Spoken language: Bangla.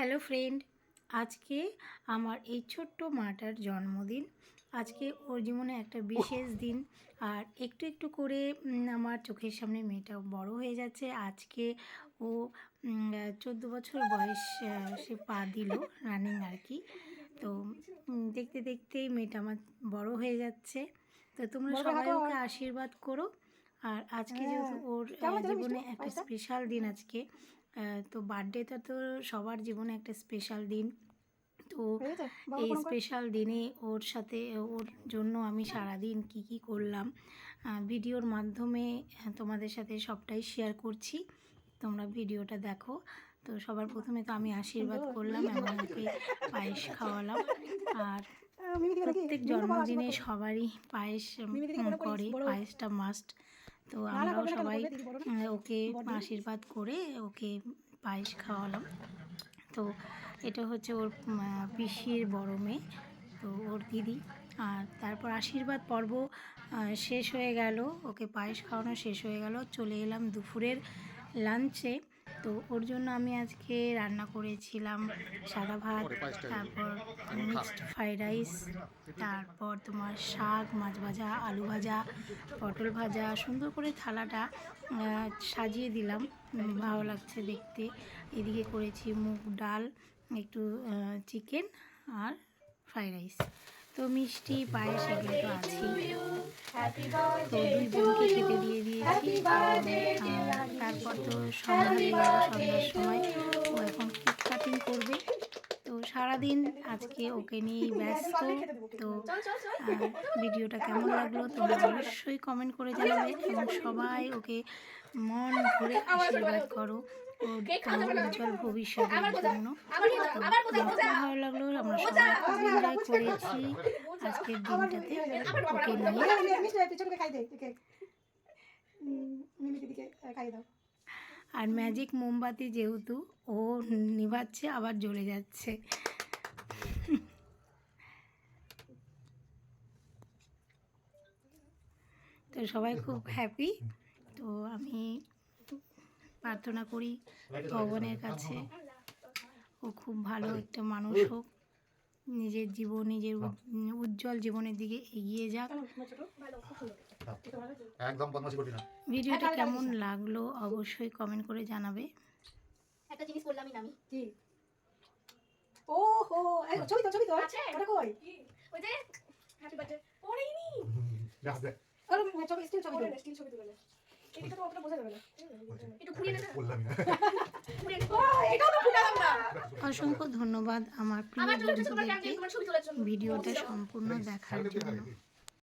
হ্যালো ফ্রেন্ড আজকে আমার এই ছোট্ট মাটার জন্মদিন। আজকে ওর জীবনে একটা বিশেষ দিন। আর একটু একটু করে আমার চোখের সামনে মেয়েটা বড় হয়ে যাচ্ছে। আজকে ও চোদ্দ বছর বয়স সে পা দিল রানিং আর কি। তো দেখতে দেখতেই মেয়েটা আমার বড় হয়ে যাচ্ছে। তো তোমরা সবাই ওকে আশীর্বাদ করো। আর আজকে যেহেতু ওর জীবনে একটা স্পেশাল দিন আজকে তো বার্থডেটা তো সবার জীবনে একটা স্পেশাল দিন। তো এই স্পেশাল দিনে ওর সাথে ওর জন্য আমি সারাদিন কি কি করলাম। ভিডিওর মাধ্যমে তোমাদের সাথে সবটাই শেয়ার করছি। তোমরা ভিডিওটা দেখো। তো সবার প্রথমে তো আমি আশীর্বাদ করলাম এবং ওকে পায়েস খাওয়ালাম। আর প্রত্যেক জন্মদিনে সবারই পায়েস করে পায়েসটা মাস্ট তো আমরাও সবাই ওকে আশীর্বাদ করে ওকে পায়েস খাওয়ালাম। তো এটা হচ্ছে ওর পিসির বড় মেয়ে তো ওর দিদি। আর তারপর আশীর্বাদ পর্ব শেষ হয়ে গেল। ওকে পায়েস খাওয়ানো শেষ হয়ে গেল। চলে এলাম দুপুরের লাঞ্চে। তো ওর জন্য আমি আজকে রান্না করেছিলাম সাদা ভাত তারপর মিক্সড ফ্রাইড রাইস তারপর তোমার শাক মাছ ভাজা আলু ভাজা পটল ভাজা সুন্দর করে থালাটা সাজিয়ে দিলাম। ভালো লাগছে দেখতে। এদিকে করেছি মুগ ডাল একটু চিকেন আর ফ্রাইড রাইস তো মিষ্টি পায়েস এগুলো তো আছেই। তো দুই বোনকে খেতে দিয়ে দিয়েছি। সময়। ও এখন কাটিং করবে। তো সারাদিন আজকে ওকে নিয়েই ব্যস্ত। তো ভিডিওটা কেমন লাগল তোমরা অবশ্যই কমেন্ট করে জানাবে এবং সবাই ওকে মন ভরে আশীর্বাদ করো। উজ্জ্বল ভবিষ্যতের জন্য। ভালো লাগল, আমরা সবাই করেছি আজকের দিনটাতে। ওকে নিয়ে। আর ম্যাজিক মোমবাতি যেহেতু, ও নিভাচ্ছে, আবার জ্বলে যাচ্ছে। তো সবাই খুব হ্যাপি তো আমি প্রার্থনা করি ভগবানের কাছে। ও খুব ভালো একটা মানুষ হোক। নিজের জীবন নিজের উজ্জ্বল জীবনের দিকে এগিয়ে যাক। একদম করবি না। ভিডিওটা কেমন লাগল অবশ্যই কমেন্ট করে জানাবে। একটা জিনিস বললামই না আমি। কি? ওহো এই ছবি তো ছবি তো আছে? ওটা কই? ওই যে হ্যাপি বার্থডে পড়েইনি। যা দে আরে ছবি স্টিল ছবি তো স্টিল ছবি তুলে এটা তো অতটা বোঝা যাবে না। একটু ঘুরিয়ে নে না। বললাম না। ঘুরিয়ে নে এটাও তো ফুটালাম না অসংখ্য ধন্যবাদ আমার প্রিয় বন্ধুদেরকে ভিডিওটা সম্পূর্ণ দেখার জন্য।